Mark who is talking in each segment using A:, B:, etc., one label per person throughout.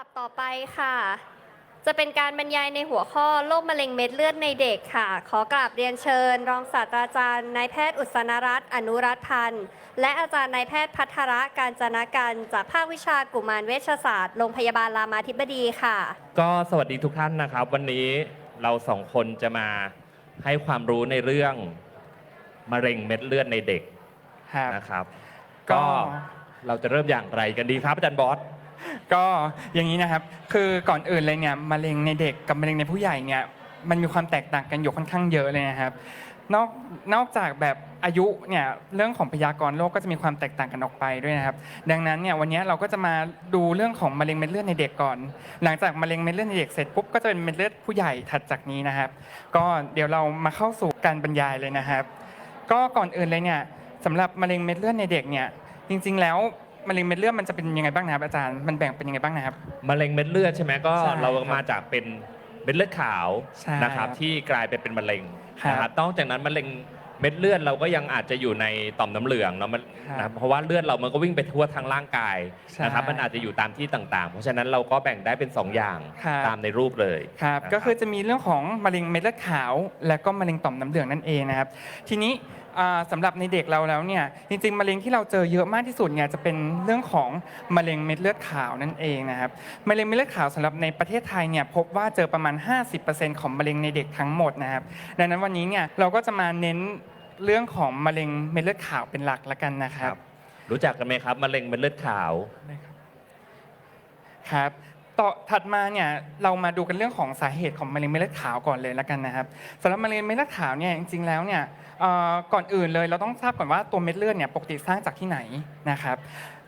A: ดับต่อไปค่ะ จะเป็นการบรรยายในหัวข้อโรคมะเร็งเม็ดเลือดในเด็กค่ะ ขอกราบเรียนเชิญ รองศาสตราจารย์นายแพทย์อุษณรัตน์อนุรัตน์พันธ์และอาจารย์นายแพทย์พัทระการจนากันจากภาควิชากุมารเวชศาสตร์โรงพยาบาลรามาธิบดีค่ะ
B: ก็สวัสดีทุกท่านนะครับ วันนี้เราสองคนจะมาให้ความรู้ในเรื่องมะเร็งเม็ดเลือดในเด็ก
C: ครับ
B: นะครับ
C: ก็
B: ก็เราจะเริ่มอย่างไรกันดีครับอาจารย์บอส
C: ก็อย่างนี้นะครับ คือก่อนอื่นเลยเนี่ยมะเร็งในเด็กกับมะเร็งในผู้ใหญ่เนี่ยมันมีความแตกต่างกันอยู่ค่อนข้างเยอะเลยนะครับ นอกนอกจากแบบอายุเนี่ยเรื่องของพยากรณ์โรคก็จะมีความแตกต่างกันออกไปด้วยนะครับ ดังนั้นเนี่ยวันนี้เราก็จะมาดูเรื่องของมะเร็งเม็ดเลือดในเด็กก่อน หลังจากมะเร็งเม็ดเลือดในเด็กเสร็จปุ๊บก็จะเป็นเม็ดเลือดผู้ใหญ่ถัดจากนี้นะครับ ก็เดี๋ยวเรามาเข้าสู่การบรรยายเลยนะครับ ก็ก่อนอื่นเลยเนี่ยสำหรับมะเร็งเม็ดเลือดในเด็กเนี่ยจริง ๆ แล้ว มะเร็งเม็ดเลือดมันจะเป็นยังไงบ้างนะครับอาจารย์มันแบ่งเป็นยังไงบ้างนะครับ
B: มะเร็งเม็ดเลือดใช่ไหมก็
C: ใช่
B: เรา
C: ครับ
B: มาจากเป็นเม็ดเลือดขาว
C: ใช่
B: นะครับ
C: ครับ
B: ที่กลายไปเป็นมะเร็ง
C: ครับ
B: นะครับนอกจากนั้นมะเร็งเม็ดเลือดเราก็ยังอาจจะอยู่ในต่อมน้ำเหลืองเนาะมัน
C: ครับ
B: นะครับเพราะว่าเลือดเรามันก็วิ่งไปทั่วทั้งร่างกาย
C: ใช่
B: นะครับมันอาจจะอยู่ตามที่ต่างๆ เพราะฉะนั้นเราก็แบ่งได้เป็นสองอย่าง
C: ครับ
B: ตามในรูปเลย
C: ครับ
B: นะ
C: ก็คือจะมีเรื่องของมะเร็งเม็ดเลือดขาว และก็มะเร็งต่อมน้ำเหลืองนั่นเองนะครับ ทีนี้ อ่าสำหรับในเด็กเราแล้วเนี่ยจริงๆมะเร็งที่เราเจอเยอะมากที่สุดเนี่ยจะเป็นเรื่องของมะเร็งเม็ดเลือดขาวนั่นเองนะครับมะเร็งเม็ดเลือดขาวสำหรับในประเทศไทยเนี่ยพบว่าเจอประมาณ 50%ของมะเร็งในเด็กทั้งหมดนะครับดังนั้นวันนี้เนี่ยเราก็จะมาเน้นเรื่องของมะเร็งเม็ดเลือดขาวเป็นหลักละกันนะค
B: ค
C: รั
B: รับบรู้จักกันไหมครับมะเร็งเม็ดเลือดขาว
C: ครับ ต่อถัดมาเนี่ยเรามาดูกันเรื่องของสาเหตุของมะเร็งเม็ดเลือดขาวก่อนเลยแล้วกันนะครับสำหรับมะเร็งเม็ดเลือดขาวเนี่ยจริงๆแล้วเนี่ยก่อนอื่นเลยเราต้องทราบก่อนว่าตัวเม็ดเลือดเนี่ยปกติสร้างจากที่ไหนนะครับ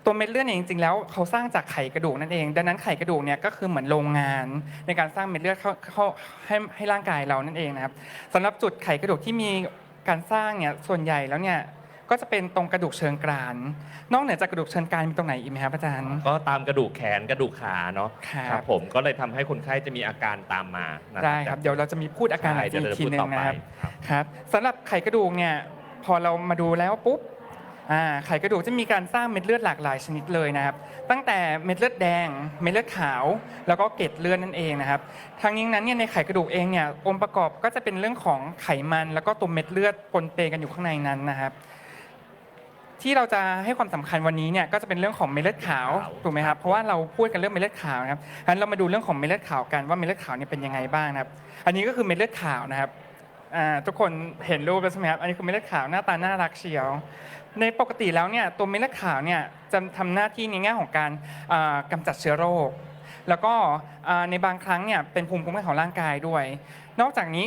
C: ตัวเม็ดเลือดเนี่ยจริงๆแล้วเขาสร้างจากไขกระดูกนั่นเอง ดังนั้นไขกระดูกเนี่ยก็คือเหมือนโรงงานในการสร้างเม็ดเลือดเข้าเข้าให้ให้ร่างกายเรานั่นเองนะครับสำหรับจุดไขกระดูกที่มีการสร้างเนี่ยส่วนใหญ่แล้วเนี่ย ก็จะเป็นตรงกระดูกเชิงกราน นอกเหนือจากกระดูกเชิงกรานมีตรงไหนอีกไหมครับอาจารย์
B: ก็ตามกระดูกแขนกระดูกขาเนาะ
C: ครับ
B: ผมก็เลยทำให้คนไข้จะมีอาการตามมานะ
C: ได้ครับ เดี๋ยวเราจะมีพูดอาการหลัง
B: ใช่
C: จาก
B: เดี๋ยว
C: อีกที
B: พูด
C: นึ
B: ต่องไป
C: นะครับ
B: ครับ
C: ครับสำหรับไขกระดูกเนี่ยพอเรามาดูแล้วปุ๊บอ่าไขกระดูกจะมีการสร้างเม็ดเลือดหลากหลายชนิดเลยนะครับ ตั้งแต่เม็ดเลือดแดง เม็ดเลือดขาว แล้วก็เกล็ดเลือดนั่นเองนะครับทั้งนี้นั้นเนี่ยในไขกระดูกเองเนี่ยองค์ประกอบก็จะเป็นเรื่องของไขมัน แล้วก็ตัวเม็ดเลือดปนเปกันอยู่ข้างในนั้นนะครับ ที่เราจะให้ความสำคัญวันนี้เนี่ยก็จะเป็นเรื่องของเม็ดเลือดขาว
B: ขาว
C: ถูกไหมครับเพราะว่าเราพูดกันเรื่องเม็ดเลือดขาวนะครับงั้นเรามาดูเรื่องของเม็ดเลือดขาวกันว่าเม็ดเลือดขาวเนี่ยเป็นยังไงบ้างนะครับ อันนี้ก็คือเม็ดเลือดขาวนะครับอ่าทุกคนเห็นรูปแล้วใช่ไหมครับอันนี้คือเม็ดเลือดขาวหน้าตาน่ารักเชียว ในปกติแล้วเนี่ยตัวเม็ดเลือดขาวเนี่ยจะทำหน้าที่ในแง่ของการอ่ากำจัดเชื้อโรค แล้วก็อ่าในบางครั้งเนี่ยเป็นภูมิคุ้มกันของร่างกายด้วย นอกจากนี้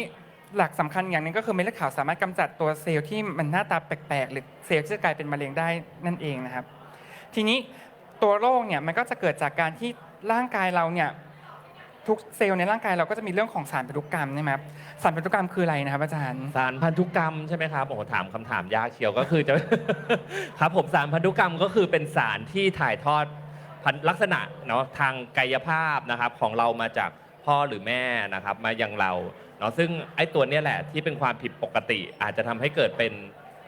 C: หลักสำคัญอย่างหนึงก็คือเม็ดเลือดขาวสามารถกำจัดตัวเซลล์ที่มันหน้าตาแปลกๆ หรือเซลล์ที่จะกลายเป็นมะเร็งได้นั่นเองนะครับ ทีนี้ตัวโรคเนี่ยมันก็จะเกิดจากการที่ร่างกายเราเนี่ยทุกเซลล์ในร่างกายเราก็จะมีเรื่องของสารพันธุกรรมใช่ไหมครับสารพันธุกรรมคืออะไรนะครับอาจารย์
B: สารพันธุกรรมใช่ไหมครับโอ้โหถามคำถามยากเชียวก็คือจะ ครับผมสารพันธุกรรมก็คือเป็นสารที่ถ่ายทอดพันลักษณะเนาะทางกายภาพนะครับของเรามาจากพ่อหรือแม่นะครับมายังเรา นาะซึ่งไอ้ตัวเนี้ยแหละที่เป็นความผิดปกติ อาจจะทำให้เกิดเป็น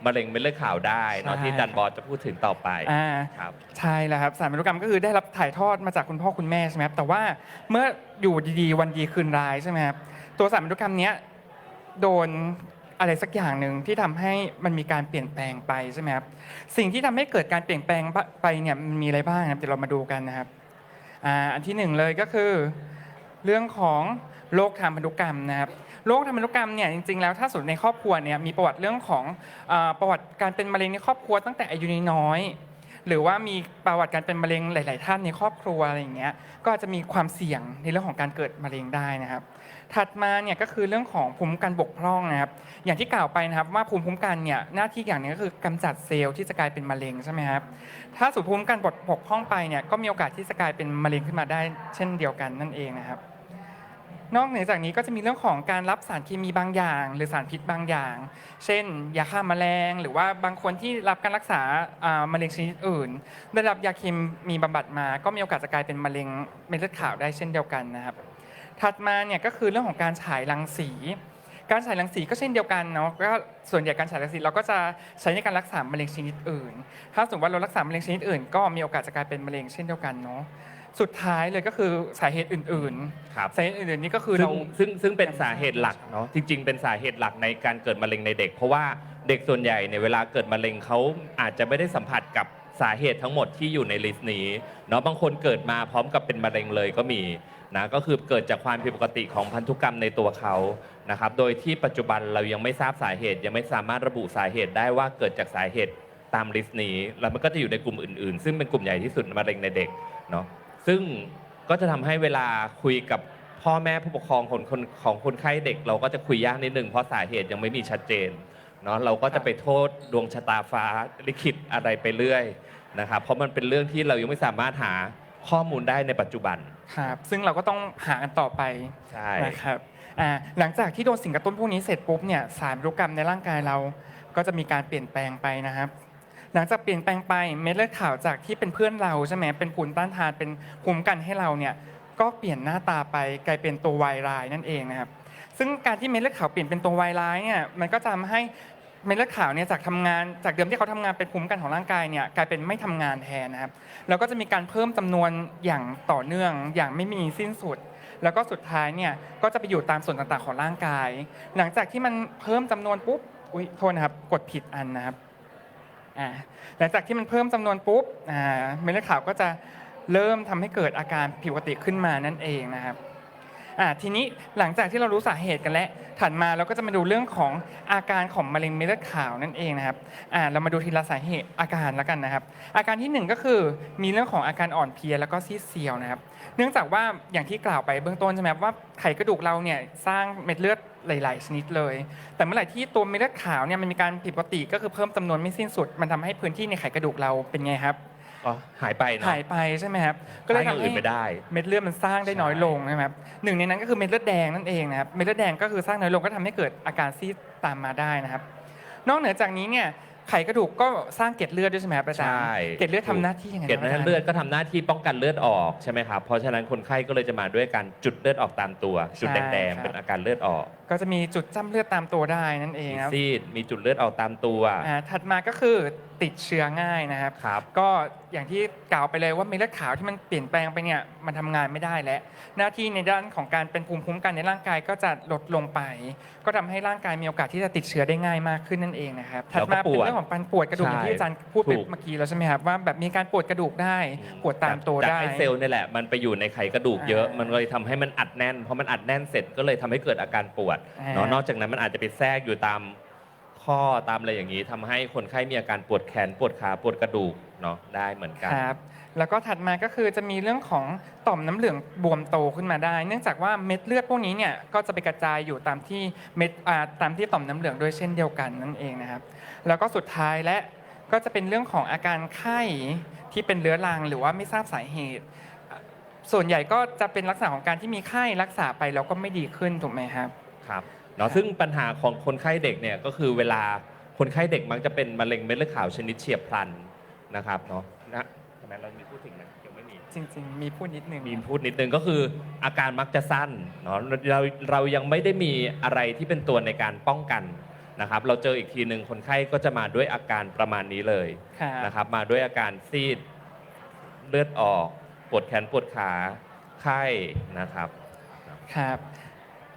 B: มะเร็งเม็ดเลือดขาวได้เนาะ
C: ใช่
B: ที่อาจันบอสจะพูดถึงต่อไป
C: อ่า
B: ครับ
C: ใช่แล้วครับสารพันธุกรรมก็คือได้รับถ่ายทอดมาจากคุณพ่อคุณแม่ใช่ไหมครับแต่ว่าเมื่ออยู่ดีๆวันดีคืนร้ายใช่ไหมครับตัวสารพันธุกรรมเนี้ยโดนอะไรสักอย่างหนึ่งที่ทำให้มันมีการเปลี่ยนแปลงไปใช่ไหมครับสิ่งที่ทำให้เกิดการเปลี่ยนแปลงไปเนี่ยมันมีอะไรบ้างครับเดี๋ยวเรามาดูกันนะครับอ่าอันที่หนึ่งเลยก็คือ เรื่องของโรคทางพันธุกรรมนะครับ โรคทางพันธุกรรมเนี่ยจริงๆแล้วถ้าสมมติในครอบครัวเนี่ยมีประวัติเรื่องของประวัติการเป็นมะเร็งในครอบครัวตั้งแต่อายุน้อยหรือว่ามีประวัติการเป็นมะเร็งหลาย ๆ ท่านในครอบครัวอะไรอย่างเงี้ย ก็อาจจะมีความเสี่ยงในเรื่องของการเกิดมะเร็งได้นะครับ ถัดมาเนี่ยก็คือเรื่องของภูมิคุ้มกันบกพร่องนะครับ อย่างที่กล่าวไปนะครับว่าภูมิคุ้มกันเนี่ยหน้าที่อย่างนึงก็คือกำจัดเซลล์ที่จะกลายเป็นมะเร็งใช่ไหมครับ ถ้าสูตรภูมิคุ้มกันบกพร่องไปเนี่ยก็มีโอกาสที่จะกลายเป็นมะเร็งขึ้นมาได้ เช่นเดียวกันนั่นเองนะครับ นอกเหนือจากนี้ก็จะมีเรื่องของการรับสารเคมีบางอย่าง หรือสารพิษบางอย่าง เช่น ยาฆ่าแมลง หรือว่าบางคนที่รับการรักษาอ่ามะเร็งชนิดอื่น ได้รับยาเคมีบำบัดมา ก็มีโอกาสจะกลายเป็นมะเร็งเม็ดเลือดขาวได้เช่นเดียวกันนะครับ ถัดมาเนี่ยก็คือเรื่องของการฉายรังสี การฉายรังสีก็เช่นเดียวกันเนาะก็ส่วนใหญ่การฉายรังสีเราก็จะใช้ในการรักษามะเร็งชนิดอื่น ถ้าสมมติว่าเรารักษามะเร็งชนิดอื่น ก็มีโอกาสจะกลายเป็นมะเร็งเช่นเดียวกันเนาะ สุดท้ายเลยก็คือสาเหตุอื่น
B: ครับ
C: ๆสาเหตุอื่นๆนี่ก็คือ
B: ซึ่
C: เรา
B: งซึ่งซึ่งเป็นสาเหตุหลักเนาะจริง ๆ เป็นสาเหตุหลักในการเกิดมะเร็งในเด็ก เพราะว่าเด็กส่วนใหญ่เนี่ยเวลาเกิดมะเร็งเขาอาจจะไม่ได้สัมผัสกับสาเหตุทั้งหมดที่อยู่ในลิสต์นี้เนาะบางคนเกิดมาพร้อมกับเป็นมะเร็งเลยก็มีนะก็คือเกิดจากความผิดปกติของพันธุกรรมในตัวเขานะครับโดยที่ปัจจุบันเรายังไม่ทราบสาเหตุ ยังไม่สามารถระบุสาเหตุได้ว่าเกิดจากสาเหตุตามลิสต์นี้แล้วมันก็จะอยู่ในกลุ่มอื่น ๆ ซึ่งเป็นกลุ่มใหญ่ที่สุดมะเร็งในเด็กเนาะ ซึ่งก็จะทำให้เวลาคุยกับพ่อแม่ผู้ปกครองคนคนของคนไข้เด็ก เราก็จะคุยยากนิดนึงเพราะสาเหตุยังไม่มีชัดเจนเนาะเราก็จะไปโทษดวงชะตาฟ้าลิขิตอะไรไปเรื่อยนะครับเพราะมันเป็นเรื่องที่เรายังไม่สามารถหาข้อมูลได้ในปัจจุบัน
C: ครับซึ่งเราก็ต้องหากันต่อไป
B: ใช่
C: นะครับอ่าหลังจากที่โดนสิ่งกระตุ้นพวกนี้เสร็จปุ๊บเนี่ยสารพันธุกรรมในร่างกายเราก็จะมีการเปลี่ยนแปลงไปนะครับ หลังจากเปลี่ยนแปลงไปเม็ดเลือดขาวจากที่เป็นเพื่อนเราใช่ไหมเป็นภูมิต้านทานเป็นภูมิกันให้เราเนี่ยก็เปลี่ยนหน้าตาไปกลายเป็นตัววายร้ายนั่นเองนะครับ ซึ่งการที่เม็ดเลือดขาวเปลี่ยนเป็นตัววายร้ายเนี่ยมันก็จะทำให้เม็ดเลือดขาวเนี่ยจากทำงานจากเดิมที่เขาทำงานเป็นภูมิกันของร่างกายเนี่ยกลายเป็นไม่ทำงานแทนนะครับแล้วก็จะมีการเพิ่มจำนวนอย่างต่อเนื่องอย่างไม่มีสิ้นสุด แล้วก็สุดท้ายเนี่ยก็จะไปอยู่ตามส่วนต่างๆของร่างกาย หลังจากที่มันเพิ่มจำนวนปุ๊บอุ้ยโทษนะครับกดผิดอันนะครับ อ่าหลังจากที่มันเพิ่มจำนวนปุ๊บอ่าเม็ดเลือดขาวก็จะเริ่มทำให้เกิดอาการผิดปกติขึ้นมานั่นเองนะครับอ่าทีนี้หลังจากที่เรารู้สาเหตุกันแล้วถัดมาเราก็จะมาดูเรื่องของอาการของมะเร็งเม็ดเลือดขาวนั่นเองนะครับอ่าเรามาดูทีละสาเหตุอาการแล้วกันนะครับ อาการที่หนึ่งก็คือมีเรื่องของอาการอ่อนเพลียแล้วก็ซีดเซียวนะครับ เนื่องจากว่าอย่างที่กล่าวไปเบื้องต้นใช่ไหมว่าไขกระดูกเราเนี่ยสร้างเม็ดเลือด หลาย ๆ ชนิดเลย แต่เมื่อไหร่ที่ตัวเม็ดเลือดขาวเนี่ยมันมีการผิดปกติก็คือเพิ่มจำนวนไม่สิ้นสุด มันทำให้พื้นที่ในไขกระดูกเราเป็นไงครับ
B: ก็หายไปเนาะ
C: หายไปใช่ไหมครับ
B: ก็เลยทำอื่นไม่ได้
C: เม็ดเลือดมันสร้างได้น้อยลงนะครับหนึ่งในนั้นก็คือเม็ดเลือดแดงนั่นเองนะครับเม็ดเลือดแดงก็คือสร้างน้อยลงก็ทำให้เกิดอาการซีดตามมาได้นะครับ นอกเหนือจากนี้เนี่ย ไขกระดูกก็สร้างเกล็ดเลือดด้วยใช่ไหมครับอาจารย์
B: ใช่
C: เกล็ดเลือดทำหน้าที่ยังไง
B: เกล็ด
C: ครับาจารย์
B: เลือดก็ทำหน้าที่ป้องกันเลือดออกใช่ไหมครับ เพราะฉะนั้นคนไข้ก็เลยจะมาด้วยการจุดเลือดออกตามตัว จุด
C: ใช่
B: แดง
C: ครับ
B: ๆเป็นอาการเลือดออก
C: ก็จะมีจุดจ้ำเลือดตามตัวได้นั่นเอง
B: มี
C: ครับ
B: ซีดมีจุดเลือดออกตามตัว
C: อ่าถัดมาก็คือ ติดเชื้อง่ายนะครับ
B: ครับ
C: ก็อย่างที่กล่าวไปเลยว่าเม็ดเลือดขาวที่มันเปลี่ยนแปลงไปเนี่ยมันทำงานไม่ได้แล้ว หน้าที่ในด้านของการเป็นภูมิคุ้มกันในร่างกายก็จะลดลงไป ก็ทำให้ร่างกายมีโอกาสที่จะติดเชื้อได้ง่ายมากขึ้นนั่นเองนะครับถัดมาเป็นเรื่องของการปวดกระดูกอย่างที่อาจารย์พูดไป
B: ถูก
C: เมื่อกี้แล้วใช่ไหมครับว่าแบบมีการปวดกระดูกได้ ปวดตามตัว
B: จาก
C: ได้
B: ไอเซลล์นี่แหละมันไปอยู่ในไขกระดูกเยอะ
C: อ่ามั
B: มันเลยทำให้มันอัดแน่นพอมันอัดแน่นเสร็จก็เลยทำให้เกิดอาการปวด
C: อ่า
B: เนาะนอกจากนั้นมันอาจจะไปแทรกอยู่ตาม ข้อตามอะไรอย่างนี้ทำให้คนไข้มีอาการปวดแขนปวดขาปวดกระดูกเนาะได้เหมือนกัน
C: ครับ แล้วก็ถัดมาก็คือจะมีเรื่องของต่อมน้ำเหลืองบวมโตขึ้นมาได้ เนื่องจากว่าเม็ดเลือดพวกนี้เนี่ยก็จะไปกระจายอยู่ตามที่เม็ดอ่าตามที่ต่อมน้ำเหลืองด้วยเช่นเดียวกันนั่นเองนะครับ แล้วก็สุดท้ายและก็จะเป็นเรื่องของอาการไข้ที่เป็นเรื้อรังหรือว่าไม่ทราบสาเหตุ ส่วนใหญ่ก็จะเป็นลักษณะของการที่มีไข้รักษาไปแล้วก็ไม่ดีขึ้นถูกไหมครับ
B: ครับ เนาะซึ่งปัญหาของคนไข้เด็กเนี่ยก็คือเวลาคนไข้เด็กมักจะเป็นมะเร็งเม็ดเลือดขาวชนิดเฉียบพลันนะครับเนาะนะทำไมเรามีพูดถึงนะยังไม่มี
C: จริง ๆ มีพูดนิดนึง
B: มีพูดนิดนึงก็คืออาการมักจะสั้นเนาะเราเรายังไม่ได้มีอะไรที่เป็นตัวในการป้องกันนะครับ เราเจออีกทีหนึ่งคนไข้ก็จะมาด้วยอาการประมาณนี้เลย
C: ครับ
B: นะครับ มาด้วยอาการซีดเลือดออกปวดแขนปวดขาไข้นะครับ
C: ครับ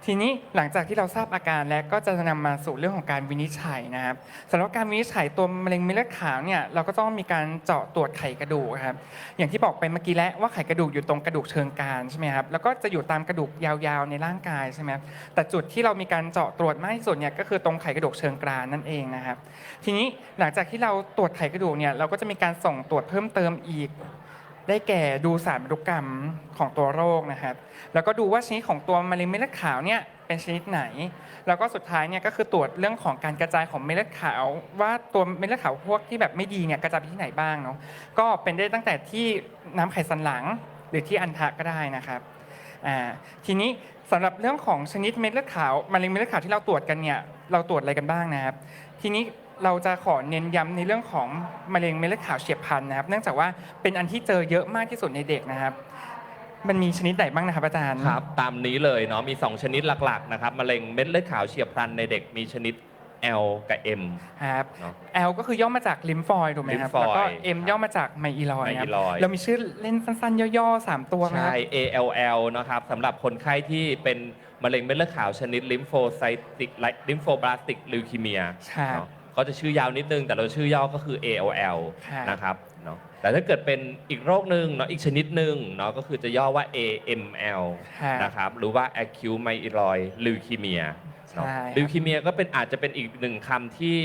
C: ทีนี้หลังจากที่เราทราบอาการแล้วก็จะนำมาสู่เรื่องของการวินิจฉัยนะครับสำหรับการวินิจฉัยตัวมะเร็งเม็ดเลือดขาวเนี่ยเราก็ต้องมีการเจาะตรวจไขกระดูกครับอย่างที่บอกไปเมื่อกี้แล้วว่าไขกระดูกอยู่ตรงกระดูกเชิงกรานใช่ไหมครับแล้วก็จะอยู่ตามกระดูกยาวๆในร่างกายใช่ไหมครับแต่จุดที่เรามีการเจาะตรวจมากที่สุดเนี่ยก็คือตรงไขกระดูกเชิงกรานนั่นเองนะครับทีนี้หลังจากที่เราตรวจไขกระดูกเนี่ยเราก็จะมีการส่งตรวจเพิ่มเติมอีก ได้แก่ดูสารพันธุกรรมของตัวโรคนะครับ แล้วก็ดูว่าชนิดของตัวมะเร็งเม็ดเลือดขาวเนี่ยเป็นชนิดไหน แล้วก็สุดท้ายเนี่ยก็คือตรวจเรื่องของการกระจายของเม็ดเลือดขาว ว่าตัวเม็ดเลือดขาวพวกที่แบบไม่ดีเนี่ยกระจายไปที่ไหนบ้างเนาะ ก็เป็นได้ตั้งแต่ที่น้ำไขสันหลังหรือที่อันทะก็ได้นะครับอ่าทีนี้สำหรับเรื่องของชนิดเม็ดเลือดขาวมะเร็งเม็ดเลือดขาวที่เราตรวจกันเนี่ยเราตรวจอะไรกันบ้างนะครับ ทีนี้ เราจะขอเน้นย้ำในเรื่องของมะเร็งเม็ดเลือดขาวเฉียบพลันนะครับ เนื่องจากว่าเป็นอันที่เจอเยอะมากที่สุดในเด็กนะครับ มันมีชนิดไหนบ้างนะครับอาจารย์
B: ครับตามนี้เลยเนาะมี 2 ชนิดหลักๆนะครับมะเร็งเม็ดเลือดขาวเฉียบพลันในเด็กมีชนิด L กับ M
C: ครับ
B: เนาะ
C: L ก็คือย่อมาจากลิมฟอยถูกไหมครับ
B: lymphoid
C: แล้วก็ M
B: ครับ
C: ย่อมาจากไมอีลอยนะครับ
B: myeloid
C: เรามีชื่อเล่นสั้นๆ ย่อๆ 3 ตัวไหมค
B: ใช่
C: รับ
B: ALL นะครับสำหรับคนไข้ที่เป็นมะเร็งเม็ดเลือดขาวชนิดลิมโฟไซติกลิมโฟบลาสติกลิวคีเมีย
C: ครับ
B: เนาะ ก็จะชื่อยาวนิดนึง แต่เราชื่อย่อก็คือ ALL
C: ครับ
B: นะครับเนาะแต่ถ้าเกิดเป็นอีกโรคหนึ่งเนาะอีกชนิดหนึ่งเนาะก็คือจะย่อว่า AML
C: ครับ
B: นะครับหรือว่า acute myeloid leukemia เนาะ
C: ใช่ครับ
B: leukemia ก็เป็นอาจจะเป็นอีกหนึ่งคำที่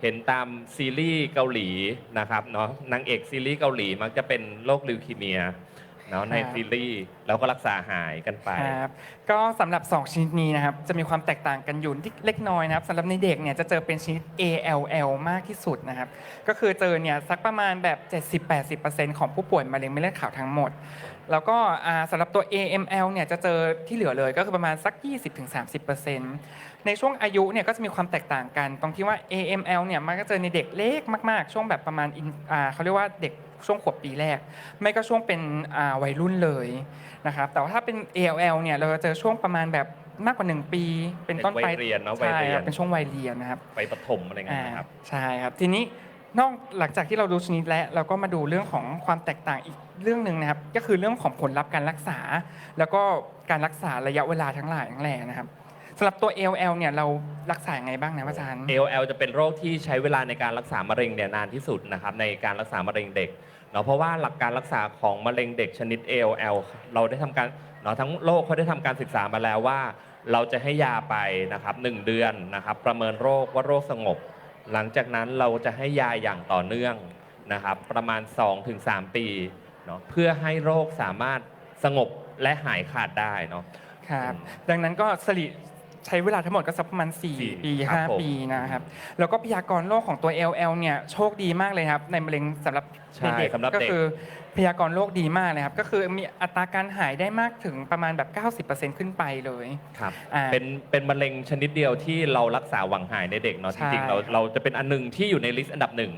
B: เห็นตามซีรีส์เกาหลีนะครับเนาะนางเอกซีรีส์เกาหลีมักจะเป็นโรคลิวคีเมีย เนาะในซีรีส์แล้วก็รักษาหายกันไป
C: ครับก็สำหรับ 2 ชนิดนี้นะครับ จะมีความแตกต่างกันอยู่ที่เล็กน้อยนะครับสำหรับในเด็กเนี่ยจะเจอเป็นชนิด ALL มากที่สุดนะครับ ก็คือเจอเนี่ยสักประมาณแบบ 70-80%ของผู้ป่วยมะเร็งเม็ดเลือดขาวทั้งหมด แล้วก็อ่าสำหรับตัว AML เนี่ยจะเจอที่เหลือเลยก็คือประมาณสัก 20-30%ในช่วงอายุเนี่ยก็จะมีความแตกต่างกัน ตรงที่ว่า AML เนี่ยมันก็เจอในเด็กเล็กมาก ๆ ช่วงแบบประมาณ in- อ่าเขาเรียกว่าเด็ก ช่วงขวบปีแรก ไม่ก็ช่วงเป็นอ่าวัยรุ่นเลยนะครับแต่ว่าถ้าเป็น ALL เนี่ยเราจะเจอช่วงประมาณแบบมากกว่า 1 ปี เป็นต้นไป
B: เป็นวัยเรียนเนอะวัย
C: ใช่
B: เรียน
C: ครับเป็นช่วงวัยเรียนนะครับ
B: ไปปฐมอะไรเงี้ยนะครับ
C: อ่าใช่ครับทีนี้นอกหลังจากที่เราดูชนิดแล้วเราก็มาดูเรื่องของความแตกต่างอีกเรื่องหนึ่งนะครับ ก็คือเรื่องของผลลัพธ์การรักษา แล้วก็การรักษาระยะเวลาทั้งหลายทั้งแหล่นะครับสำหรับตัว ALL เนี่ยเรารักษายังไงบ้างนะอาจารย์
B: ALL จะเป็นโรคที่ใช้เวลาในการรักษามะเร็งเนี่ยนานที่สุดนะครับในการรักษามะเร็งเด็ก เนาะเพราะว่าหลักการรักษาของมะเร็งเด็กชนิด ALL เราได้ทำการเนาะทั้งโลกเขาได้ทำการศึกษามาแล้วว่า เราจะให้ยาไปนะครับหนึ่งเดือนนะครับ ประเมินโรคว่าโรคสงบ หลังจากนั้นเราจะให้ยาอย่างต่อเนื่องนะครับ ประมาณ 2-3 ปีเนาะเพื่อให้โรคสามารถสงบและหายขาดได้เนาะ
C: ครับ
B: อืม
C: ดังนั้นก็สลิ ใช้เวลาทั้งหมดก็สักประมาณ
B: สี่
C: 4ปี
B: ครับผม
C: 5 ปีนะครับ แล้วก็พยากรณ์โรคของตัว LL เนี่ยโชคดีมากเลยครับ ในมะเร็งสำหรับ
B: ใช่
C: เด็ก
B: สำหรับ
C: ก็
B: เด็ก
C: คือพยากรณ์โรคดีมากเลยครับ ก็คือมีอัตราการหายได้มากถึงประมาณแบบ 90%ขึ้นไปเลย
B: ครับ
C: อ่า
B: เป็นเป็นมะเร็งชนิดเดียวที่เรารักษาหวังหายในเด็กเนาะ
C: ใช่
B: จริงๆเราเราจะเป็นอันหนึงที่อยู่ในลิสต์อันดับหนึ่ง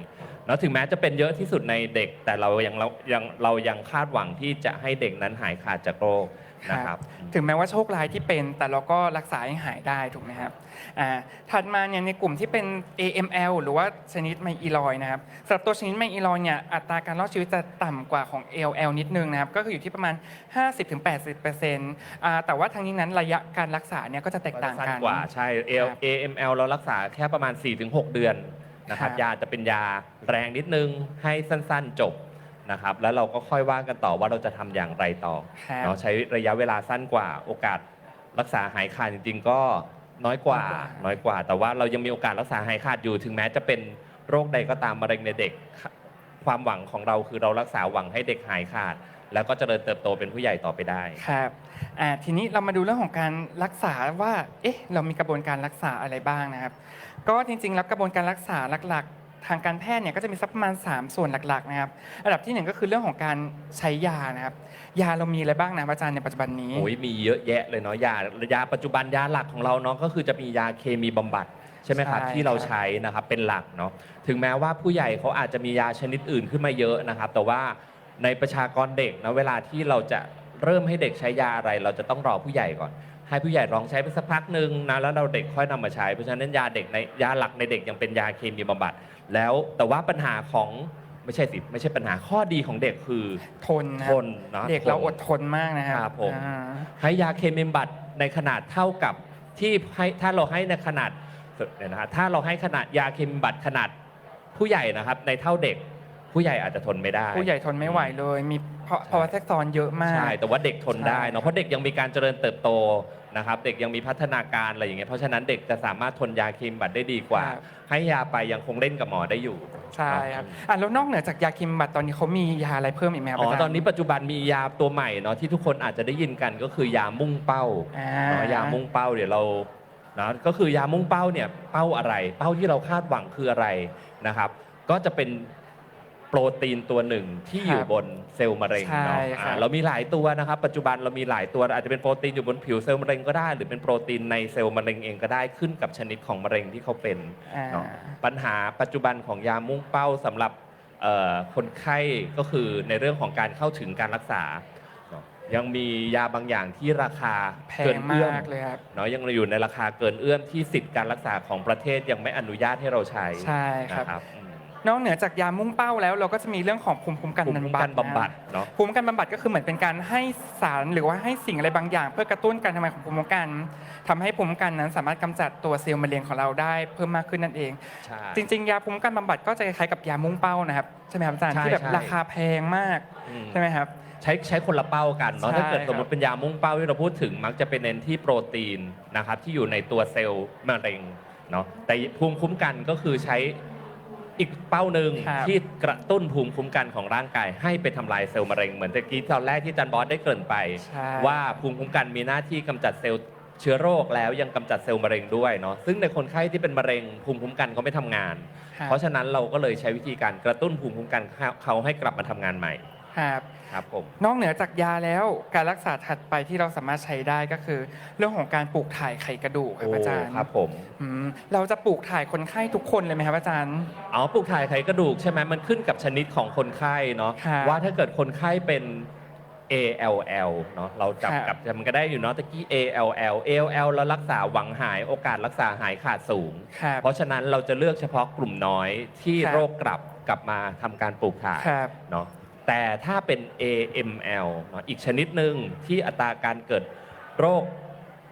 B: เนาะถึงแม้จะเป็นเยอะที่สุดในเด็ก แต่เรายังเรายังเรายังคาดหวังที่จะให้เด็กนั้นหายขาดจากโรค นะครับ
C: ถึงแม้ว่าโชคร้ายที่เป็น แต่เราก็รักษาให้หายได้ถูกไหมครับอ่าถัดมาเนี่ยในกลุ่มที่เป็น AML หรือว่าชนิดไมอีลอยนะครับสำหรับตัวชนิดไมอีลอยเนี่ยอัตราการรอดชีวิตจะต่ำกว่าของ ALL นิดนึงนะครับก็คืออยู่ที่ประมาณ 50-80%อ่าแต่ว่าทั้งนี้นั้นระยะการรักษาเนี่ยก็จะแตกต่าง
B: สั้น
C: กัน
B: กว่าใช่
C: ครับ
B: AML เรารักษาแค่ประมาณ 4-6 เดือนนะครับ
C: ครับ
B: ยาจะเป็นยาแรงนิดนึงให้สั้นๆจบ นะครับแล้วเราก็ค่อยว่ากันต่อว่าเราจะทำอย่างไรต่อ
C: ครับ
B: เนาะใช้ระยะเวลาสั้นกว่า โอกาสรักษาหายขาดจริง ๆ ก็น้อยกว่าน้อยกว่า แต่ว่าเรายังมีโอกาสรักษาหายขาดอยู่ ถึงแม้จะเป็นโรคใดก็ตามมะเร็งในเด็ก ความหวังของเราคือเรารักษาหวังให้เด็กหายขาด แล้วก็เจริญเติบโตเป็นผู้ใหญ่ต่อไปได้
C: ครับอ่าทีนี้เรามาดูเรื่องของการรักษาว่า เอ๊ะ เรามีกระบวนการรักษาอะไรบ้างนะครับ ก็จริงๆ แล้วกระบวนการรักษาหลักๆ ทางการแพทย์เนี่ยก็จะมีสักประมาณ 3 ส่วนหลักๆนะครับอันดับที่หนึ่งก็คือเรื่องของการใช้ยานะครับ ยาเรามีอะไรบ้างนะอาจารย์ในปัจจุบันนี้
B: โอ้ยมีเยอะแยะเลยเนาะยายาปัจจุบันยาหลักของเราเนาะก็คือจะมียาเคมีบำบัดใช่ไหมครับ
C: ใช่
B: ที่เรา
C: ครับ
B: ใช้นะครับเป็นหลักเนาะถึงแม้ว่าผู้ใหญ่เขาอาจจะมียาชนิดอื่นขึ้นมาเยอะนะครับ แต่ว่าในประชากรเด็กนะเวลาที่เราจะเริ่มให้เด็กใช้ยาอะไร เราจะต้องรอผู้ใหญ่ก่อน ให้ผู้ใหญ่ลองใช้ไปสักพักหนึ่งนะแล้วเราเด็กค่อยนำมาใช้เพราะฉะนั้นยาเด็กในยาหลักในเด็กยังเป็นยาเคมีบำบัด แล้วแต่ว่าปัญหาของไม่ใช่สิไม่ใช่ปัญหาข้อดีของเด็กคือ
C: ทนนะ
B: ท
C: ครับ
B: นนะ
C: เด็กเรา
B: ทน
C: อดทนมากนะครับ
B: ครับผม
C: อ่า
B: ให้ยาเคมีบำบัดในขนาดเท่ากับที่ให้ถ้าเราให้ในขนาดเดี๋ยวนะฮะถ้าเราให้ขนาดยาเคมีบำบัดขนาดผู้ใหญ่นะครับ ในเท่าเด็กผู้ใหญ่อาจจะทนไม่ได้
C: ผู้ใหญ่ทนไม่ไหวเลย มีเพราะภาวะแทรกซ้อนเยอะมาก
B: ใช่ แต่ว่าเด็กทนได้
C: ใช่
B: เนาะเพราะเด็กยังมีการเจริญเติบโต นะครับเด็กยังมีพัฒนาการอะไรอย่างเงี้ยเพราะฉะนั้นเด็กจะสามารถทนยาเคมีบำบัดได้ดีกว่า
C: ครับ
B: ให้ยาไปยังคงเล่นกับหมอได้อยู่
C: ใช่ครับอะแล้วนอกเหนือจากยาคิมบัตตอนนี้เขามียาอะไรเพิ่มอีกไหมครับ
B: อ๋อ
C: อาจารย์
B: ตอนนี้ปัจจุบันมียาตัวใหม่เนาะที่ทุกคนอาจจะได้ยินกันก็คือยามุ่งเป้า
C: อ่า
B: เนาะยามุ่งเป้าเดี๋ยวเรานะก็คือยามุ่งเป้าเนี่ยเป้าอะไร เป้าที่เราคาดหวังคืออะไรนะครับ ก็จะเป็น โปรตีนตัวหนึ่งที่อยู่บนเซลล์มะเร็ง
C: ใช่
B: เนาะ
C: ครับ
B: อ่าเรามีหลายตัวนะครับ ปัจจุบันเรามีหลายตัวอาจจะเป็นโปรตีนอยู่บนผิวเซลล์มะเร็งก็ได้ หรือเป็นโปรตีนในเซลล์มะเร็งเองก็ได้ขึ้นกับชนิดของมะเร็งที่เขาเป็น
C: อ่า
B: เนาะปัญหาปัจจุบันของยามุ่งเป้าสำหรับเอ่อคนไข้ก็คือในเรื่องของการเข้าถึงการรักษาเนาะยังมียาบางอย่างที่ราคา
C: แพ
B: เกิ
C: ง
B: นเอื้อม
C: มากเลยครับ
B: เนาะยังอยู่ในราคาเกินเอื้อมที่สิทธิการรักษาของประเทศยังไม่อนุญาตให้เราใช้
C: ใช่ครับ
B: นะครับอืม
C: นอกเหนือจากยามุ่งเป้าแล้วเราก็จะมีเรื่องของภูมิคุ้มกัน
B: ภูมิคุ้มกัน
C: บำบัด
B: บำบัด
C: นะ
B: เนาะ
C: ภูมิคุ้มกันบำบัดก็คือเหมือนเป็นการให้สารหรือว่าให้สิ่งอะไรบางอย่าง เพื่อกระตุ้นการทำงานของภูมิคุ้มกันทำให้ภูมิคุ้มกันนั้นสามารถกำจัดตัวเซลล์มะเร็งของเราได้เพิ่มมากขึ้นนั่นเอง
B: ใช่
C: จริงๆ ยาภูมิคุ้มกันบำบัดก็จะคล้ายๆกับยามุ่งเป้านะครับใช่ไหมครับอาจารย์
B: ใช่
C: ที่แบบ
B: ใช่
C: ราคาแพงมาก
B: อืม
C: ใช่ไหมครับ
B: ใช้ใช้คนละเป้ากันเนาะ
C: ใช่
B: ถ้าเกิด
C: ครับ
B: สมมติเป็นยามุ่งเป้าที่เราพูดถึงมักจะเป็นเน้นที่โปรตีนนะครับที่อยู่ในตัวเซลล์มะเร็งเนาะแต่ภูมิคุ้มกันก็คือใช้ อีกเป้าหนึ่ง
C: ครับ
B: ที่กระตุ้นภูมิคุ้มกันของร่างกาย ให้ไปทำลายเซลล์มะเร็งเหมือนตะกี้ตอนแรกที่อาจันบอสได้เกริ่นไป
C: ใช่
B: ว่าภูมิคุ้มกันมีหน้าที่กำจัดเซลล์เชื้อโรคแล้วยังกำจัดเซลล์มะเร็งด้วยเนาะซึ่งในคนไข้ที่เป็นมะเร็งภูมิคุ้มกันเขาไม่ทำงาน
C: ครับ
B: เพราะฉะนั้นเราก็เลยใช้วิธีการกระตุ้นภูมิคุ้มกันเขาให้กลับมาทำงานใหม่
C: ครับ
B: ครับผม
C: นอกเหนือจากยาแล้วการรักษาถัดไปที่เราสามารถใช้ได้ก็คือ เรื่องของการปลูกถ่ายไขกระดูกครับอาจารย์
B: ครับผม
C: อืมเราจะปลูกถ่ายคนไข้ทุกคนเลยไหมครับอาจารย์
B: อ๋อปลูกถ่ายไขกระดูกใช่ไหมมันขึ้นกับชนิดของคนไข้เนาะ
C: ครับ
B: ว่าถ้าเกิดคนไข้เป็น ALL เนาะเราจับ
C: ครับ
B: กับมันก็ได้อยู่เนาะตะกี้ ALL ALL แล้วรักษาหวังหายโอกาสรักษาหายขาดสูง
C: ครับ
B: เพราะฉะนั้นเราจะเลือกเฉพาะกลุ่มน้อยที่
C: ครับ
B: โรคกลับกลับมาทำการปลูกถ่าย
C: ครับ
B: เนาะ แต่ถ้าเป็น AML เนาะอีกชนิดหนึ่งที่อัตราการเกิดโรค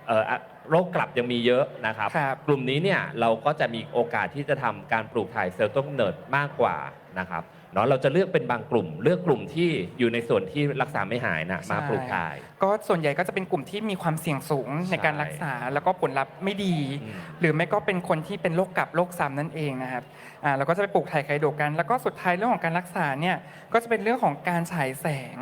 B: เอ่ออะโรคกลับยังมีเยอะนะครับ
C: ครับ
B: กลุ่มนี้เนี่ยเราก็จะมีโอกาสที่จะทำการปลูกถ่ายเซลล์ต้นกำเนิดมากกว่านะครับ เนาะเราจะเลือกเป็นบางกลุ่ม เลือกกลุ่มที่อยู่ในส่วนที่รักษาไม่หายนะมาปลูกถ่าย
C: ก็ส่วนใหญ่ก็จะเป็นกลุ่มที่มีความเสี่ยงสูงในการรักษาแล้วก็ผลลัพธ์ไม่ดี
B: อืม
C: หรือไม่ก็เป็นคนที่เป็นโรคกลับโรคซ้ำนั่นเองนะครับอ่าเราก็จะไปปลูกถ่ายไขกระดูกกัน แล้วก็สุดท้ายเรื่องของการรักษาเนี่ยก็จะเป็นเรื่องของการฉายแสง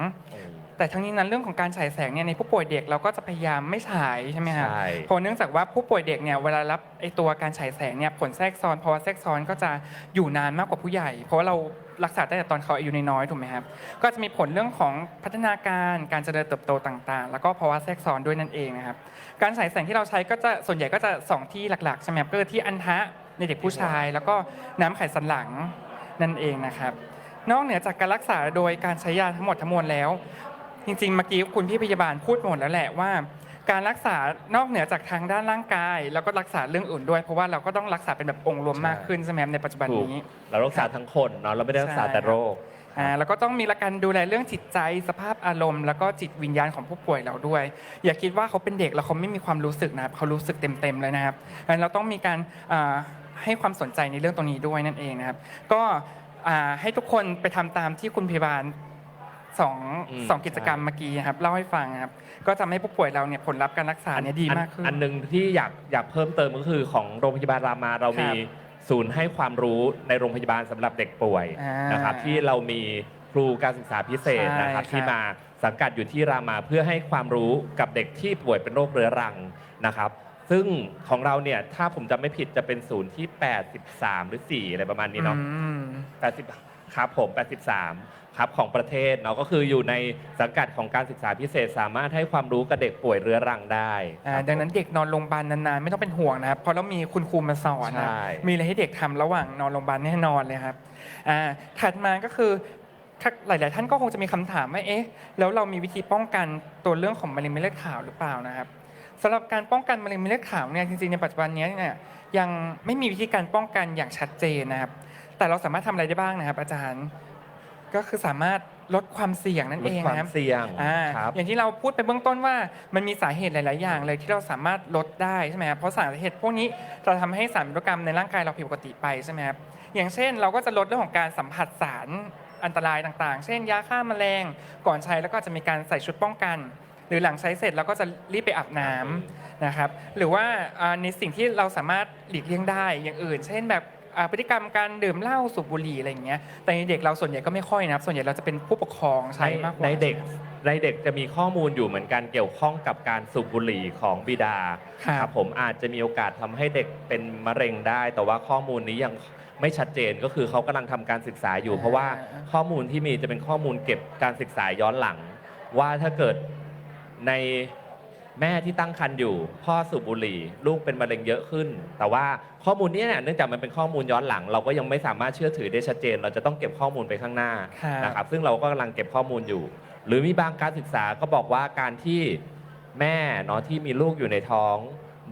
C: แต่ทั้งนี้นั้นเรื่องของการฉายแสงเนี่ยในผู้ป่วยเด็กเราก็จะพยายามไม่ฉายใช่ไหมครับ
B: ใช่
C: เพราะเนื่องจากว่าผู้ป่วยเด็กเนี่ยเวลารับไอตัวการฉายแสงเนี่ยผลแทรกซ้อนภาวะแทรกซ้อนก็จะอยู่นานมากกว่าผู้ใหญ่ เพราะว่าเรา รักษาตั้งแต่ตอนเขาอายุน้อยๆถูกไหมครับ ก็จะมีผลเรื่องของพัฒนาการการเจริญเติบโตต่างๆ แล้วก็ภาวะแทรกซ้อนด้วยนั่นเองนะครับ การฉายแสงที่เราใช้ก็จะส่วนใหญ่ก็จะสองที่หลักๆใช่ไหมครับก็คือที่อันทะในเด็กผู้ชาย แล้วก็น้ำไขสันหลังนั่นเองนะครับ นอกเหนือจากการรักษาโดยการใช้ยาทั้งหมดทั้งมวลแล้ว จริงๆเมื่อกี้คุณพี่พยาบาลพูดหมดแล้วแหละว่า การรักษานอกเหนือจากทางด้านร่างกาย แล้วก็รักษาเรื่องอื่นด้วย เพราะว่าเราก็ต้องรักษาเป็นแบบองค์รวมมากขึ้นใช่ไหมครับในปัจจุบัน
B: ถูก
C: นี้
B: เรารักษาทั้งคนเนาะเราไม่ได้รักษา
C: ใช่
B: แต่โรค
C: อ่าแล้วก็ต้องมีการดูแลเรื่องจิตใจสภาพอารมณ์ แล้วก็จิตวิญญาณของผู้ป่วยเราด้วย อย่าคิดว่าเขาเป็นเด็กแล้วเขาไม่มีความรู้สึกนะครับเขารู้สึกเต็มๆเลยนะครับงั้นเราต้องมีการอ่าให้ความสนใจในเรื่องตรงนี้ด้วยนั่นเองนะครับ ก็อ่าให้ทุกคนไปทำตามที่คุณพยาบาล สอง
B: อืม
C: สองกิจกรรมเมื่อกี้นะครับเล่าให้ฟังนะครับก็ทำให้ผู้ป่วยเราเนี่ยผลลัพธ์การรักษาเนี่ยดีมากขึ้น
B: อันหนึ่งที่อยากอยากเพิ่มเติมก็คือของโรงพยาบาลรามาเรามี
C: ครับ
B: ศูนย์ให้ความรู้ในโรงพยาบาลสำหรับเด็กป่วย
C: อ่าน
B: นะครับที่เรามีครูการศึกษาพิเศษ
C: ใช่
B: นะครับ
C: ครับ
B: ที่มาสังกัดอยู่ที่รามาเพื่อให้ความรู้กับเด็กที่ป่วยเป็นโรคเรื้อรังนะครับ ซึ่งของเราเนี่ยถ้าผมจำไม่ผิดจะเป็นศูนย์ที่ 83 หรือ 4 อะไรประมาณนี้เนาะ
C: อืม
B: 80 ครับผม 83 ครับของประเทศเนาะก็คืออยู่ในสังกัดของการศึกษาพิเศษ สามารถให้ความรู้กับเด็กป่วยเรื้อรังได้
C: อ่า
B: ครับ
C: ดังนั้นเด็กนอนโรงพยาบาลนานๆไม่ต้องเป็นห่วงนะครับเพราะเรามีคุณครูมาสอนนะ
B: ใช่
C: มีอะไรให้เด็กทำระหว่างนอนโรงพยาบาลแน่นอนเลยครับอ่าถัดมาก็คือถ้าหลาย ๆ ท่านก็คงจะมีคำถามว่าเอ๊ะแล้วเรามีวิธีป้องกันตัวเรื่องของมะเร็งเม็ดเลือดขาวหรือเปล่านะครับสำหรับการป้องกันมะเร็งเม็ดเลือดขาวเนี่ยจริง ๆ ในปัจจุบันนี้เนี่ยยังไม่มีวิธีการป้องกันอย่างชัดเจนนะครับ แต่เราสามารถทำอะไรได้บ้างนะครับ อาจารย์ ก็คือสามารถลดความเสี่ยงนั่น
B: ล
C: เอ
B: ด
C: ง
B: ควา
C: นะค
B: ม
C: รับ
B: เสี่ยง
C: อ่า
B: ครับ
C: อย่างที่เราพูดไปเบื้องต้นว่ามันมีสาเหตุหลาย ๆ อย่างเลยที่เราสามารถลดได้ใช่ไหมครับเพราะสาเหตุพวกนี้เราทำให้สารพันธุกรรมในร่างกายเราผิดปกติไปใช่ไหมครับอย่างเช่น เราก็จะลดเรื่องของการสัมผัสสารอันตรายต่าง ๆ เช่น ยาฆ่าแมลงก่อนใช้แล้วก็จะมีการใส่ชุดป้องกัน หรือหลังใช้เสร็จเราก็จะรีบไปอาบน้ำนะครับหรือว่าอ่าในสิ่งที่เราสามารถหลีกเลี่ยงได้อย่างอื่น เช่นแบบ อ่าพฤติกรรมการดื่มเหล้าสูบบุหรี่อะไรอย่างเงี้ยแต่ในเด็กเราส่วนใหญ่ก็ไม่ค่อยนะครับส่วนใหญ่เราจะเป็นผู้ปกครองใช้มากกว่า
B: ในเด็กในเด็กจะมีข้อมูลอยู่เหมือนกันเกี่ยวข้องกับการสูบบุหรี่ของบิดา
C: ครับ
B: ผมอาจจะมีโอกาสทำให้เด็กเป็นมะเร็งได้ แต่ว่าข้อมูลนี้ยังไม่ชัดเจนก็คือเขากำลังทำการศึกษาอยู่ เพราะว่าข้อมูลที่มีจะเป็นข้อมูลเก็บการศึกษาย้อนหลัง ว่าถ้าเกิดใน แม่ที่ตั้งครรภ์อยู่ พ่อสูบบุหรี่ ลูกเป็นมะเร็งเยอะขึ้น แต่ว่าข้อมูลเนี้เนี่ยเนื่องจากมันเป็นข้อมูลย้อนหลัง เราก็ยังไม่สามารถเชื่อถือได้ชัดเจน เราจะต้องเก็บข้อมูลไปข้างหน้า
C: ครับ
B: นะครับซึ่งเราก็กำลังเก็บข้อมูลอยู่ หรือมีบางการศึกษาก็บอกว่าการที่แม่เนาะที่มีลูกอยู่ในท้อง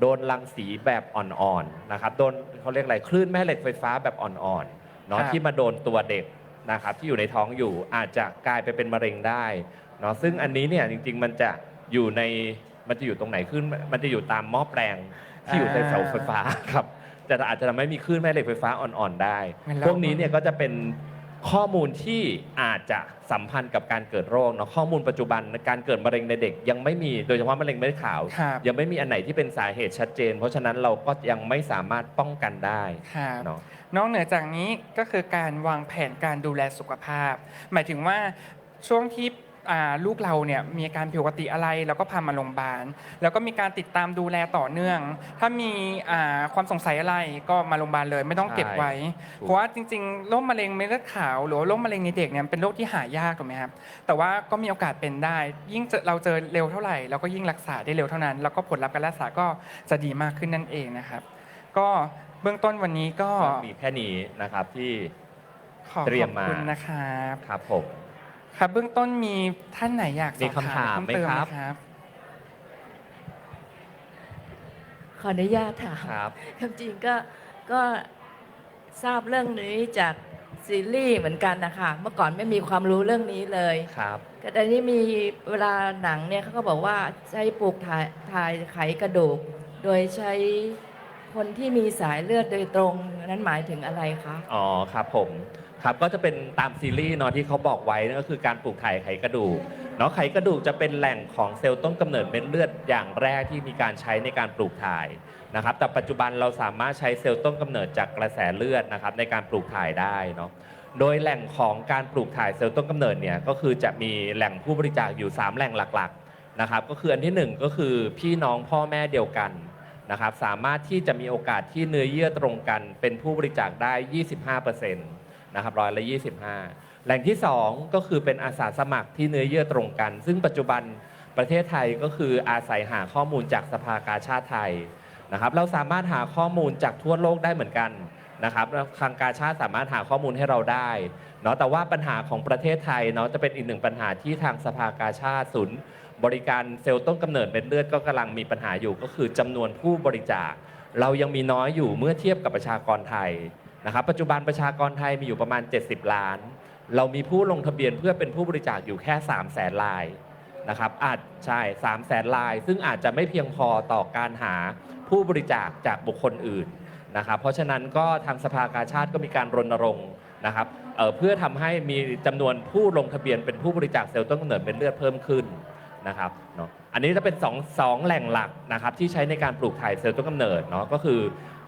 B: โดนรังสีแบบอ่อนๆนะครับโดนเขาเรียกอะไรคลื่นแม่เหล็กไฟฟ้าแบบอ่อนๆเนาะ
C: ครับ
B: ที่มาโดนตัวเด็กนะครับที่อยู่ในท้องอยู่อาจจะกลายไปเป็นมะเร็งได้ เนาะซึ่งอันนี้เนี่ยจริงๆมันจะอยู่ใน มันจะอยู่ตรงไหนขึ้น มันจะอยู่ตามหม้อแปลงที่อยู่ในเสาไฟฟ้าครับ แต่อาจจะทำให้มีคลื่นแม่เหล็กไฟฟ้าอ่อนๆได้
C: งั้นเรา
B: พวกนี้เนี่ยก็จะเป็นข้อมูลที่อาจจะสัมพันธ์กับการเกิดโรคเนาะข้อมูลปัจจุบันการเกิดมะเร็งในเด็กยังไม่มีโดยเฉพาะมะเร็งเม็ดขาว
C: ครับ
B: ยังไม่มีอันไหนที่เป็นสาเหตุชัดเจน เพราะฉะนั้นเราก็ยังไม่สามารถป้องกันได้
C: ครับ
B: เนาะ
C: นอกเหนือจากนี้ก็คือการวางแผนการดูแลสุขภาพ หมายถึงว่าช่วงที่ อ่าลูกเราเนี่ยมีอาการผิดปกติอะไรเราก็พามาโรงพยาบาล แล้วก็มีการติดตามดูแลต่อเนื่อง ถ้ามีอ่าความสงสัยอะไรก็มาโรงพยาบาลเลยไม่ต้องเก็บไว้
B: ถูก
C: เพราะว่าจริงๆโรคมะเร็งเม็ดเลือดขาวหรือว่าโรคมะเร็งในเด็กเนี่ยเป็นโรคที่หายากถูกไหมครับแต่ว่าก็มีโอกาสเป็นได้ ยิ่งเจอเราเจอเร็วเท่าไหร่เราก็ยิ่งรักษาได้เร็วเท่านั้น แล้วก็ผลลัพธ์การรักษาก็จะดีมากขึ้นนั่นเองนะครับ ก็เบื้องต้นวันนี้ก็
B: มีแค่นี้นะครับที่
C: ขอ
B: เตรียม
C: ขอบ
B: มา
C: คุณนะครับ
B: ครับผม
C: ครับเบื้องต้นมีท่านไหนอยากส
B: มี
C: อบ
B: คำถาม
C: ถามเพิ่มเติม
B: ไหม
C: ไห
B: ค
C: ม
B: รับ
C: ครับ
D: ขออนุญาตถาม
B: ครับ
D: ความจริงก็ก็ทราบเรื่องนี้จากซีรีส์เหมือนกันนะคะ เมื่อก่อนไม่มีความรู้เรื่องนี้เลย
B: ครับ
D: แต่ตอนนี้มีเวลาหนังเนี่ยเขาก็บอกว่าใช้ปลูกถ่ายถ่ายไขกระดูก โดยใช้คนที่มีสายเลือดโดยตรง นั้นหมายถึงอะไรคะ
B: อ๋อครับผม ครับก็จะเป็นตามซีรีส์เนาะที่เขาบอกไว้นั่นก็คือการปลูกถ่ายไขกระดูกเนาะไขกระดูกจะเป็นแหล่งของเซลล์ต้นกำเนิดเม็ดเลือดอย่างแรกที่มีการใช้ในการปลูกถ่ายนะครับ แต่ปัจจุบันเราสามารถใช้เซลล์ต้นกำเนิดจากกระแสเลือดนะครับในการปลูกถ่ายได้เนาะโดยแหล่งของการปลูกถ่ายเซลล์ต้นกำเนิดเนี่ยก็คือจะมีแหล่งผู้บริจาคอยู่ 3 แหล่งหลักๆนะครับ ก็คืออันที่หนึ่งก็คือพี่น้องพ่อแม่เดียวกันนะครับ สามารถที่จะมีโอกาสที่เนื้อเยื่อตรงกันเป็นผู้บริจาคได้ 25% นะครับร้อยละ25แหล่งที่ 2 ก็คือเป็นอาสาสมัครที่เนื้อเยื่อตรงกัน ซึ่งปัจจุบันประเทศไทยก็คืออาศัยหาข้อมูลจากสภากาชาติไทยนะครับ เราสามารถหาข้อมูลจากทั่วโลกได้เหมือนกันนะครับทางกาชาติสามารถหาข้อมูลให้เราได้เนาะแต่ว่าปัญหาของประเทศไทยเนาะจะเป็นอีกหนึ่งปัญหาที่ทางสภากาชาติศูนย์บริการเซลล์ต้นกำเนิดเม็ดเลือดก็กำลังมีปัญหาอยู่ก็คือจำนวนผู้บริจาค เรายังมีน้อยอยู่เมื่อเทียบกับประชากรไทย นะครับปัจจุบันประชากรไทยมีอยู่ประมาณ 70 ล้าน เรามีผู้ลงทะเบียนเพื่อเป็นผู้บริจาคอยู่แค่ 3 0 0แสนลายนะครับอาจใช่3 0 0แสนลาย ซึ่งอาจจะไม่เพียงพอต่อการหาผู้บริจาคจากบุคคลอื่นนะครับเพราะฉะนั้นก็ทางสภากาชาติก็มีการรณรงค์นะครับเเพื่อทำให้มีจำนวนผู้ลงทะเบียนเป็นผู้บริจาคเซลล์ต้นกำเนิดเป็นเลือดเพิ่มขึ้นนะครับเนาะอันนี้จะเป็น2องสองแหล่งหลักนะครับที่ใช้ในการปลูกถ่ายเซลล์ต้นกำเนิดเนาะก็คือ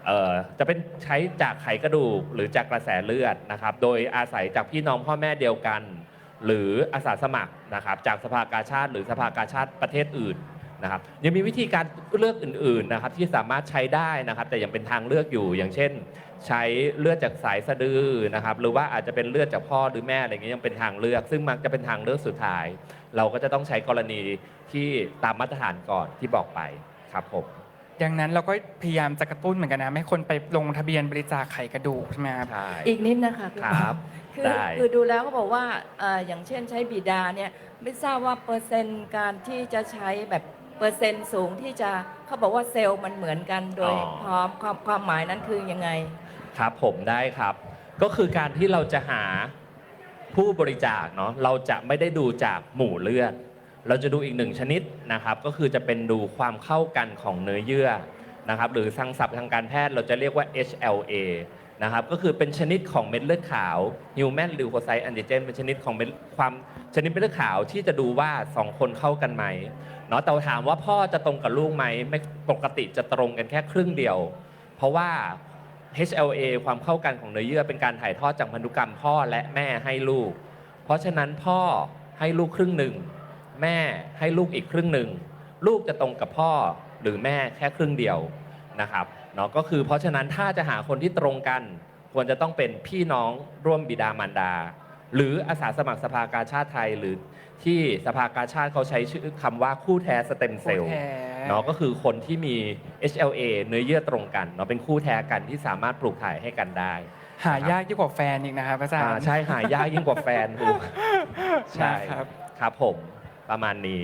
B: เอ่อจะเป็นใช้จากไขกระดูกหรือจากกระแสเลือดนะครับ โดยอาศัยจากพี่น้องพ่อแม่เดียวกัน หรืออาสาสมัครนะครับ จากสภากาชาติ หรือสภากาชาติประเทศอื่นนะครับ ยังมีวิธีการเลือกอื่นๆนะครับที่สามารถใช้ได้นะครับ แต่ยังเป็นทางเลือกอยู่อย่างเช่น ใช้เลือดจากสายสะดือนะครับ หรือว่าอาจจะเป็นเลือดจากพ่อหรือแม่อะไรเงี้ยยังเป็นทางเลือก ซึ่งมักจะเป็นทางเลือกสุดท้าย เราก็จะต้องใช้กรณีที่ตามมาตรฐานก่อนที่บอกไปครับผม
C: ดังนั้นเราก็พยายามจะกระตุ้นเหมือนกันนะให้คนไปลงทะเบียนบริจาคไขกระดูกใช่ไหมครับ
B: ใช่
D: อีกนิดนะคะณ
B: ครับ
D: คือ
B: ได้
D: คือดูแล้วก็บอกว่าเอ่ออย่างเช่นใช้บิดาเนี่ยไม่ทราบว่าเปอร์เซ็นต์การที่จะใช้แบบเปอร์เซ็นต์สูงที่จะเขาบอกว่าเซลล์มันเหมือนกันโดยพร้อมความความหมายนั้นคือยังไง
B: ครับผมได้ครับ ก็คือการที่เราจะหาผู้บริจาคเนาะเราจะไม่ได้ดูจากหมู่เลือด เราจะดูอีกหนึ่งชนิดนะครับ ก็คือจะเป็นดูความเข้ากันของเนื้อเยื่อนะครับหรือทางศัพท์ทางการแพทย์เราจะเรียกว่า HLA นะครับก็คือเป็นชนิดของเม็ดเลือดขาว Human Leukocyte Antigen เป็นชนิดของเม็ดความชนิดเม็ดเลือดขาวที่จะดูว่าสองคนเข้ากันไหมเนาะแต่ถามว่าพ่อจะตรงกับลูกไหมไม่ปกติจะตรงกันแค่ครึ่งเดียว เพราะว่า HLA ความเข้ากันของเนื้อเยื่อเป็นการถ่ายทอดจากพันธุกรรมพ่อและแม่ให้ลูก เพราะฉะนั้นพ่อให้ลูกครึ่งหนึ่ง แม่ให้ลูกอีกครึ่งหนึ่งลูกจะตรงกับพ่อหรือแม่แค่ครึ่งเดียวนะครับเนาะก็คือเพราะฉะนั้นถ้าจะหาคนที่ตรงกัน ควรจะต้องเป็นพี่น้องร่วมบิดามารดา หรืออาสาสมัครสภากาชาติไทยหรือที่สภากาชาติเขาใช้ชื่อคำว่าคู่แท้สเต็มเซลล์
C: คู่แท้
B: เนาะก็คือคนที่มี HLA เนื้อเยื่อตรงกันเนาะเป็นคู่แท้กันที่สามารถปลูกถ่ายให้กันได้
C: หายากยิ่งกว่าแฟนอีกนะครับอาจาร
B: อ่า
C: ย์
B: ใช่หายากยิ่งกว่าแฟนถูกใช่
C: นะครับ
B: ครับผม ประมาณนี้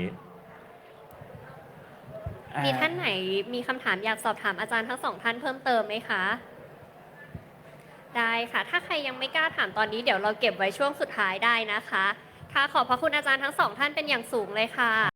C: อ่
A: มีท่านไหนมีคำถามอยากสอบถามอาจารย์ทั้งสองท่านเพิ่มเติมไหมคะ ได้ค่ะ ถ้าใครยังไม่กล้าถามตอนนี้เดี๋ยวเราเก็บไว้ช่วงสุดท้ายได้นะคะค่ะขอบพระคุณอาจารย์ทั้งสองท่านเป็นอย่างสูงเลยค่ะ